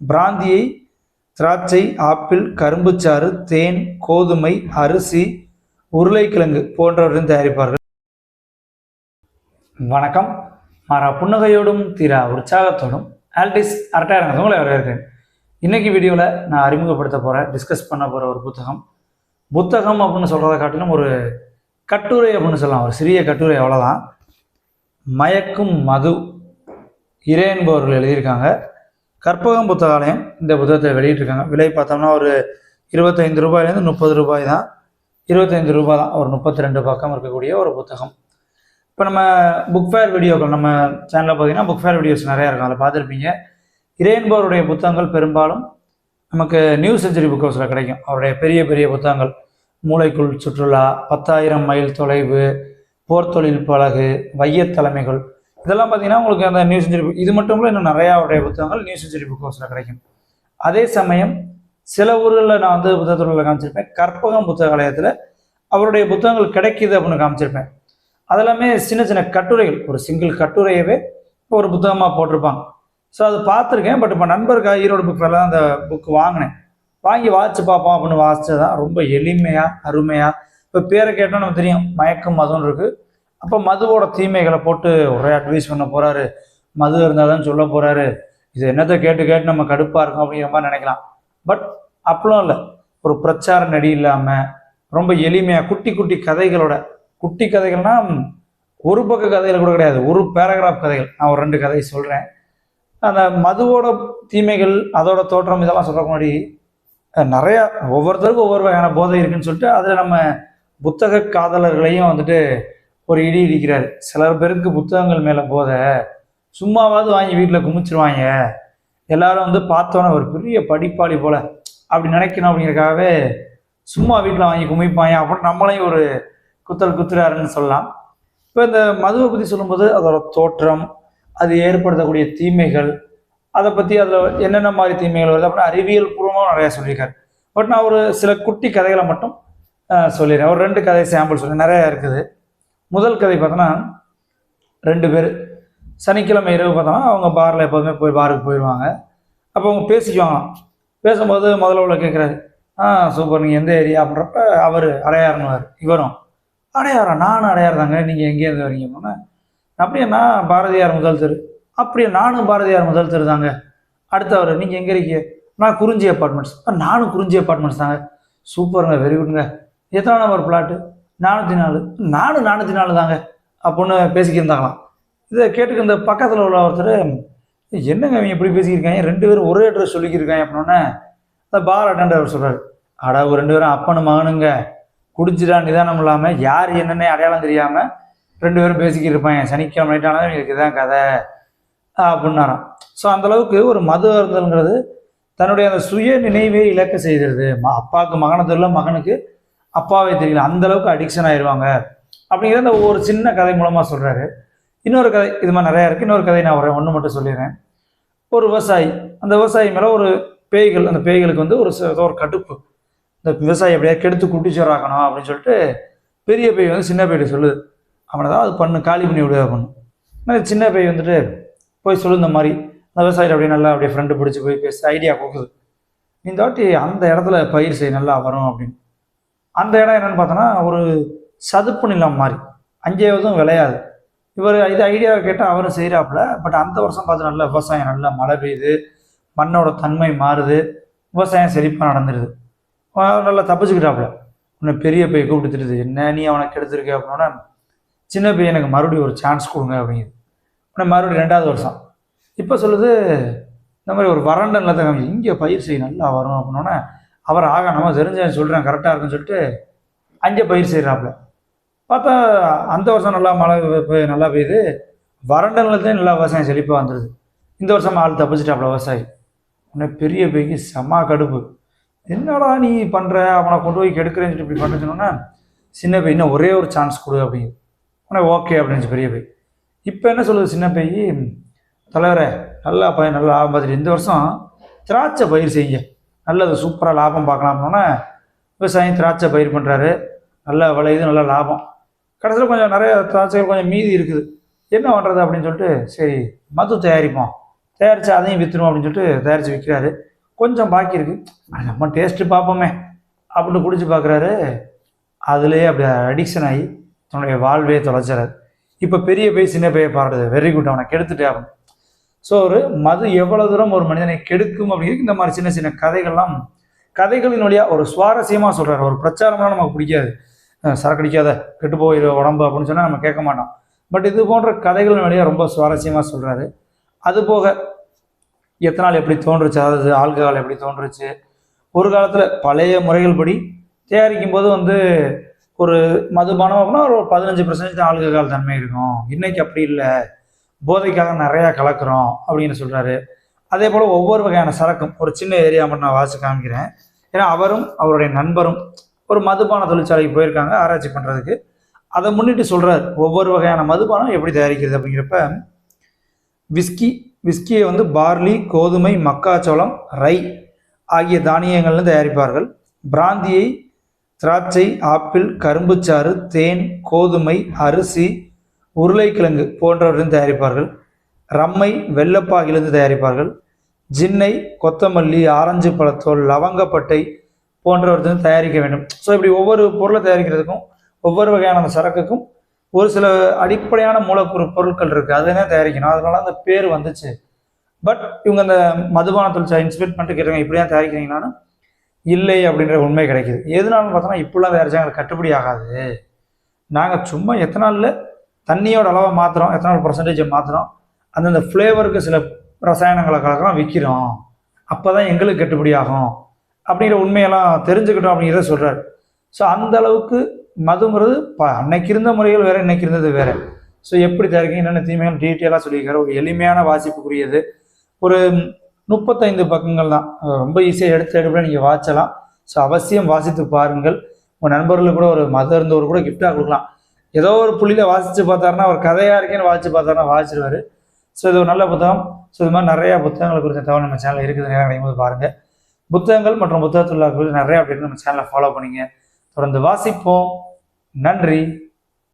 பிராந்தியை திராட்சை ஆப்பிள் கரும்புச்சாறு தேன் கோதுமை அரிசி உருளைக்கிழங்கு போன்றவற்றின் தயாரிப்பார்கள். வணக்கம். மாறா புன்னகையோடும் தீரா உற்சாகத்தோடும் ஆல்டிஸ் அரட்டையரங்கத்தை உங்களை வரவேற்கிறேன். இன்னைக்கு வீடியோவில் நான் அறிமுகப்படுத்த போகிற டிஸ்கஸ் பண்ண போகிற ஒரு புத்தகம். புத்தகம் அப்படின்னு சொல்கிறத காட்டிலும் ஒரு கட்டுரை அப்படின்னு சொல்லலாம். ஒரு சிறிய கட்டுரை அவ்வளோதான் மயக்கும் மது இறை என்பவர்கள் எழுதியிருக்காங்க. கற்பகம் புத்தகாலயம் இந்த புத்தகத்தை வெளியிட்டிருக்காங்க. விலை பார்த்தோம்னா ஒரு இருபத்தைந்து ரூபாயிலேருந்து முப்பது ரூபாய் தான். இருபத்தைந்து ரூபாய் தான். ஒரு முப்பத்தி ரெண்டு பக்கம் இருக்கக்கூடிய ஒரு புத்தகம். இப்போ நம்ம புக் ஃபேர் வீடியோக்கள் நம்ம சேனலில் பார்த்தீங்கன்னா புக் ஃபேர் வீடியோஸ் நிறையா இருக்கும். அதில் பார்த்துருப்பீங்க. இரேன்பவருடைய புத்தகங்கள் பெரும்பாலும் நமக்கு நியூ செஞ்சுரி புக் ஹவுஸில் கிடைக்கும். அவருடைய பெரிய பெரிய புத்தகங்கள். மூளைக்குள் சுற்றுலா பத்தாயிரம் மைல் தொலைவு போர் தொழில் பழகு வையத் தலைமைகள் இதெல்லாம் பார்த்தீங்கன்னா உங்களுக்கு அந்த நியூ செஞ்சுரி புக் இது மட்டும் இல்லை இன்னும் நிறையா அவருடைய புத்தகங்கள் நியூ செஞ்சுரி புக் ஹவுஸில் கிடைக்கும். அதே சமயம் சில ஊர்களில் நான் வந்து புத்தகத்துறையில் காமிச்சிருப்பேன். கற்பகம் புத்தகாலயத்தில் அவருடைய புத்தகங்கள் கிடைக்கிது அப்படின்னு காமிச்சிருப்பேன். அதெல்லாமே சின்ன சின்ன கட்டுரைகள். ஒரு சிங்கிள் கட்டுரையவே ஒரு புத்தகமாக போட்டிருப்பாங்க. ஸோ அது பார்த்துருக்கேன். பட் இப்போ நண்பருக்காக ஈரோடு புக் ஃபேரில் தான் அந்த புக் வாங்கினேன். வாங்கி வாசிச்சு பார்ப்போம் அப்படின்னு வாசிச்சது தான் ரொம்ப எளிமையாக அருமையாக இப்போ பேரை கேட்டால் நமக்கு தெரியும். மயக்கம் மதுன்னு இருக்குது அப்போ மதுவோட தீமைகளை போட்டு ஒரே அட்வைஸ் பண்ண போகிறாரு மது இருந்தால் தான் சொல்ல போகிறாரு இது என்னத்தை கேட்டு கேட்டு நம்ம கடுப்பாக இருக்கும் அப்படிங்கிற மாதிரி நினைக்கலாம். பட் அப்பளும் இல்லை. ஒரு பிரச்சார நடி இல்லாமல் ரொம்ப எளிமையாக குட்டி குட்டி கதைகளோட குட்டி கதைகள்னா ஒரு பக்க கதைகள் கூட கிடையாது. ஒரு பேராகிராஃப் கதைகள். நான் ஒரு ரெண்டு கதையை சொல்கிறேன் அந்த மதுவோட தீமைகள் அதோட தோற்றம் இதெல்லாம் சொல்கிறக்கு முன்னாடி நிறையா ஒவ்வொருத்தருக்கும் ஒவ்வொரு வகையான போதை இருக்குன்னு சொல்லிட்டு அதில் நம்ம புத்தக காதலர்களையும் வந்துட்டு ஒரு இடி இடிக்கிறார். சிலர் பேருக்கு புத்தகங்கள் மேலே போத. சும்மாவாவது வாங்கி வீட்டில் குமிச்சிருவாங்க. எல்லாரும் வந்து பார்த்தோன்னே ஒரு பெரிய படிப்பாளி போல. அப்படி நினைக்கணும் அப்படிங்கிறதுக்காகவே சும்மா வீட்டில் வாங்கி குமிப்பாங்க. அப்படின்னு நம்மளையும் ஒரு குத்தல் குத்துறாருன்னு சொல்லலாம். இப்போ இந்த மதுவை பற்றி சொல்லும்போது அதோட தோற்றம் அது ஏற்படுத்தக்கூடிய தீமைகள் அதை பற்றி அதில் என்னென்ன மாதிரி தீமைகள் வருது அப்படின்னு அறிவியல் பூர்வமாக நிறையா சொல்லியிருக்காரு. பட் நான் ஒரு சில குட்டி கதைகளை மட்டும் சொல்லிடுறேன். ஒரு ரெண்டு கதை சாம்பிள் சொல்லி நிறையா இருக்குது. முதல் கதை பார்த்தோன்னா ரெண்டு பேர். சனிக்கிழமை இரவு பார்த்தோன்னா அவங்க பாரில் எப்போதுமே போய் பாருக்கு போயிடுவாங்க. அப்போ அவங்க பேசிக்குவாங்க. பேசும்போது முதல்ல உள்ள கேட்குறாரு ஆ சூப்பர் நீங்கள் எந்த ஏரியா? அப்படின்றப்ப அவர் அடையாறுனுவார் இவரும் அடையாரா? நானும் அடையார் தாங்க நீங்கள் எங்கேருந்து வரீங்க? அப்படின்னா. அப்படியே நான் பாரதியார் முதல் தெரு. அப்படியே நானும் பாரதியார் முதல் தெரு தாங்க அடுத்தவர் நீங்கள் எங்கே இருக்கீங்க? நான் குறிஞ்சி அப்பார்ட்மெண்ட்ஸ் நானும் குறிஞ்சி அப்பார்ட்மெண்ட்ஸ் தாங்க. சூப்பருங்க வெரி குட்ங்க எத்தனை நம்பர் பிளாட்டு நானூற்றி நாலு. நானும் நானூற்றி நாலு தாங்க அப்படின்னு பேசிக்கிருந்தாங்களாம். இதை கேட்டுக்கு இந்த பக்கத்தில் உள்ள ஒருத்தர் என்னங்க அவங்க இப்படி பேசிக்கிருக்காங்க? ரெண்டு பேரும் ஒரே அட்ரஸ் சொல்லிக்கிருக்காங்க அப்படின்னோடனே அந்த பார் அட்டண்டர் அவர் சொல்கிறார் அடா ஒரு ரெண்டு பேரும் அப்பனும் மகனுங்க. குடிச்சிடா நிதானம் இல்லாமல் யார் என்னென்ன அடையாளம் தெரியாமல் ரெண்டு பேரும் பேசிக்கிட்டு இருப்பாங்க. சனிக்கிழமை நைட்டானதான் எங்களுக்கு இதான் கதை. அப்படின்னாராம் ஸோ அந்தளவுக்கு ஒரு மது அருந்தல்ங்கிறது தன்னுடைய அந்த சுய நினைவே இழக்க செய்கிறது ம அப்பாவுக்கு மகனை தெரியல மகனுக்கு அப்பாவே தெரியல அந்த அளவுக்கு அடிக்ஷன் ஆயிடுவாங்க அப்படிங்கிறத அந்த ஒரு சின்ன கதை மூலமாக சொல்கிறாரு இன்னொரு கதை இது மாதிரி நிறையா இருக்குது இன்னொரு கதை நான் வரேன் ஒன்று மட்டும் சொல்லிடுறேன். ஒரு விவசாயி அந்த விவசாயி மேலே ஒரு பேய்கள் அந்த பேய்களுக்கு வந்து ஒரு ஏதோ ஒரு கடுப்பு. இந்த விவசாயி எப்படியா கெடுத்து குட்டிச்சோராக்கணும் அப்படின்னு சொல்லிட்டு பெரிய பேய் வந்து சின்ன பேய்கிட்ட சொல்லுது. அவனை தான் அது பண்ணு காலி பண்ணி விடு அப்படின்னு. சின்ன பேய் வந்துட்டு போய் சொல்லு இந்த மாதிரி அந்த விவசாயி அப்படியே நல்லா அப்படியே ஃப்ரெண்டு பிடிச்சி போய் பேசி ஐடியா கொடுக்குது. இந்த வாட்டி அந்த இடத்துல பயிர் செய்ய நல்லா வரும் அப்படின்னு. அந்த இடம் என்னென்னு பார்த்தோன்னா ஒரு சதுப்பு நிலம் மாதிரி. அங்கே எதுவும் விளையாது. இவர் இது ஐடியாவை கேட்டால் அவரும் செய்கிறாப்புல பட் அந்த வருஷம் பார்த்து நல்லா விவசாயம் நல்லா மழை பெய்யுது. மண்ணோட தன்மை மாறுது. விவசாயம் செழிப்பாக நடந்துருது. அவன் நல்லா தப்பிச்சுக்கிட்டாப்புல. உன்னை பெரிய பைய கூப்பிட்டுருது என்ன நீ அவனை கெடுத்துருக்க? அப்படின்னா சின்ன பையன் எனக்கு மறுபடியும் ஒரு சான்ஸ் கொடுங்க அப்படிங்குது. உன்னை மறுபடியும் ரெண்டாவது வருஷம். இப்போ சொல்லுது இந்த மாதிரி ஒரு வறண்ட நிலத்தை காமிச்சு இங்கே பயிர் செய்ய நல்லா வரும் அப்படின்னோடனே அவர் ஆக நம்ம தெரிஞ்ச சொல்கிறேன் கரெக்டாக இருக்குன்னு சொல்லிட்டு அங்கே பயிர் செய்கிறாப்புல பார்த்தா அந்த வருஷம் நல்லா மழை நல்லா பெய்யுது வறண்ட நிலத்தையும் நல்லா விவசாயம் செழிப்பாக வந்துடுது இந்த வருஷம் ஆள் தப்பிச்சிட்டாப்புல விவசாயி. உடனே பெரிய பைக்கு செம்மா கடுப்பு. என்னடா நீ பண்ணுற அவனை கொண்டு போய் கெடுக்கிறேன்னு சொல்லி இப்படி பண்ண சொன்னோன்னா சின்ன பை இன்னும் ஒரே ஒரு சான்ஸ் கொடு அப்படிங்குது உடனே ஓகே அப்படின்னு பெரிய பை இப்போ என்ன சொல்லுது சின்ன பை தலைவரே நல்லா பயிர் நல்லா ஆகும் பார்த்துட்டு இந்த வருஷம் திராட்சை பயிர் செய்யுங்க. நல்லது சூப்பராக லாபம் பார்க்கலாம்னோன்னே விவசாயம் திராட்சை பயிர் பண்ணுறாரு நல்லா விளையுது நல்லா லாபம். கடைசியில் கொஞ்சம் நிறைய திராட்சைகள் கொஞ்சம் மீதி இருக்குது. என்ன பண்ணுறது அப்படின்னு சொல்லிட்டு சரி மது தயாரிப்போம். தயாரித்து அதையும் விற்றுரும் அப்படின்னு சொல்லிட்டு தயாரித்து விற்கிறாரு கொஞ்சம் பாக்கி இருக்குது நம்ம டேஸ்ட்டு பார்ப்போமே அப்படின்னு குடிச்சு பார்க்குறாரு அதுலேயே அப்படி அடிக்ஷன் ஆகி தன்னுடைய வாழ்வையை தொலைச்சிறாரு இப்போ பெரிய பை சின்ன பையை பாடுறது வெரி குட் அவனை கெடுத்துட்டே ஆகணும். ஸோ ஒரு மது எவ்வளவு தூரம் ஒரு மனிதனை கெடுக்கும் அப்படிங்கிறது இந்த மாதிரி சின்ன சின்ன கதைகள்லாம் கதைகளின் வழியாக ஒரு சுவாரஸ்யமாக சொல்கிறார் ஒரு பிரச்சாரம்லாம் நமக்கு பிடிக்காது. சரக்கடிக்காத சரக்கு அடிக்காத கெட்டு போயிரு உடம்பு அப்படின்னு சொன்னால் நம்ம கேட்க மாட்டோம். பட் இது போன்ற கதைகளின் வழியாக ரொம்ப சுவாரஸ்யமாக சொல்கிறாரு அது போக எத்தனால் எப்படி தோன்றுச்சு? அதாவது ஆல்கஹால் எப்படி தோன்றுச்சு? ஒரு காலத்தில் பழைய முறைகள் படி தயாரிக்கும் போது வந்து ஒரு மதுபானம் அப்படின்னா ஒரு பதினஞ்சு பர்சன்டேஜ் ஆல்கஹால் தன்மை இருக்கும். இன்னைக்கு அப்படி இல்லை. போதைக்காக நிறையா கலக்கிறோம் அப்படின்னு சொல்கிறாரு அதே போல் ஒவ்வொரு வகையான சரக்கும் ஒரு சின்ன ஏரியா மட்டும் நான் வாசி காமிக்கிறேன். ஏன்னா அவரும் அவருடைய நண்பரும் ஒரு மதுபான தொழிற்சாலைக்கு போயிருக்காங்க ஆராய்ச்சி பண்ணுறதுக்கு அதை முன்னிட்டு சொல்கிறார் ஒவ்வொரு வகையான மதுபானம் எப்படி தயாரிக்கிறது அப்படிங்கிறப்ப விஸ்கி விஸ்கியை வந்து பார்லி கோதுமை மக்காச்சோளம் ரை ஆகிய தானியங்கள்னு தயாரிப்பார்கள். பிராந்தியை திராட்சை ஆப்பிள் கரும்புச்சாறு தேன் கோதுமை அரிசி உருளைக்கிழங்கு போன்றவற்றிலிருந்து தயாரிப்பார்கள். ரம்மை வெள்ளப்பாகிலிருந்து தயாரிப்பார்கள். ஜின்னை கொத்தமல்லி ஆரஞ்சு பழத்தோல் லவங்கப்பட்டை போன்றவற்றிலிருந்து தயாரிக்க வேண்டும். ஸோ இப்படி ஒவ்வொரு பொருளை தயாரிக்கிறதுக்கும் ஒவ்வொரு வகையான அந்த சரக்குக்கும் ஒரு சில அடிப்படையான மூலக்கூறு பொருட்கள் இருக்குது அதை தான் தயாரிக்கணும். அதனால அந்த பேர் வந்துச்சு. பட் இவங்க அந்த மதுபான தொழிற்சாலை இன்ஸ்பெக்ட் பண்ணிட்டு கேட்டாங்க இப்படி தான் தயாரிக்கிறீங்கன்னாலும் இல்லை அப்படின்ற உண்மை கிடைக்குது. எதுனாலும் பார்த்தோன்னா இப்படிலாம் தயாரிச்சா எங்களுக்கு கட்டுப்படி ஆகாது. நாங்கள் சும்மா எத்தனாலில் தண்ணியோட அளவை மாற்றுறோம் எத்தனால் பர்சன்டேஜை மாற்றுறோம் அந்தந்த ஃப்ளேவருக்கு சில ரசாயனங்களை கலக்கலாம் விற்கிறோம் அப்போ தான் எங்களுக்கு கட்டுப்படி ஆகும். அப்படிங்கிற உண்மையெல்லாம் தெரிஞ்சுக்கிட்டோம் அப்படிங்கிறத சொல்கிறார் ஸோ அந்த அளவுக்கு மதுங்கிறது ப அன்னைக்கு இருந்த முறைகள் வேறு இன்னைக்கு இருந்தது வேறு. ஸோ எப்படி தயாரிக்க என்னென்ன தீமைகள் டீட்டெயிலாக சொல்லியிருக்காரு ஒரு எளிமையான வாசிப்புக்குரியது. ஒரு முப்பத்தைந்து பக்கங்கள் தான். ரொம்ப ஈஸியாக எடுத்து எடுப்பில் நீங்கள் வாச்சலாம் ஸோ அவசியம் வாசித்து பாருங்கள். உங்கள் நண்பர்களுக்கு கூட ஒரு மதம் இருந்தவர் கூட கிஃப்டாக கொடுக்கலாம். ஏதோ ஒரு புள்ளியில் வாசித்து பார்த்தாருன்னா அவர் கதையாக இருக்கேன்னு வாசித்து பார்த்தாருன்னா வாசிச்சிருவார். ஸோ இது ஒரு நல்ல புத்தகம். ஸோ இது மாதிரி நிறையா புத்தகங்கள் குறித்த தகவல் நம்ம சேனலில் இருக்குது. நேரம் கிடைக்கும் போது பாருங்கள் புத்தகங்கள் மற்றும் புத்தகத்துள்ள குறித்து அப்படின்னு நம்ம சேனலை ஃபாலோ பண்ணிங்க. தொடர்ந்து வாசிப்போம். நன்றி.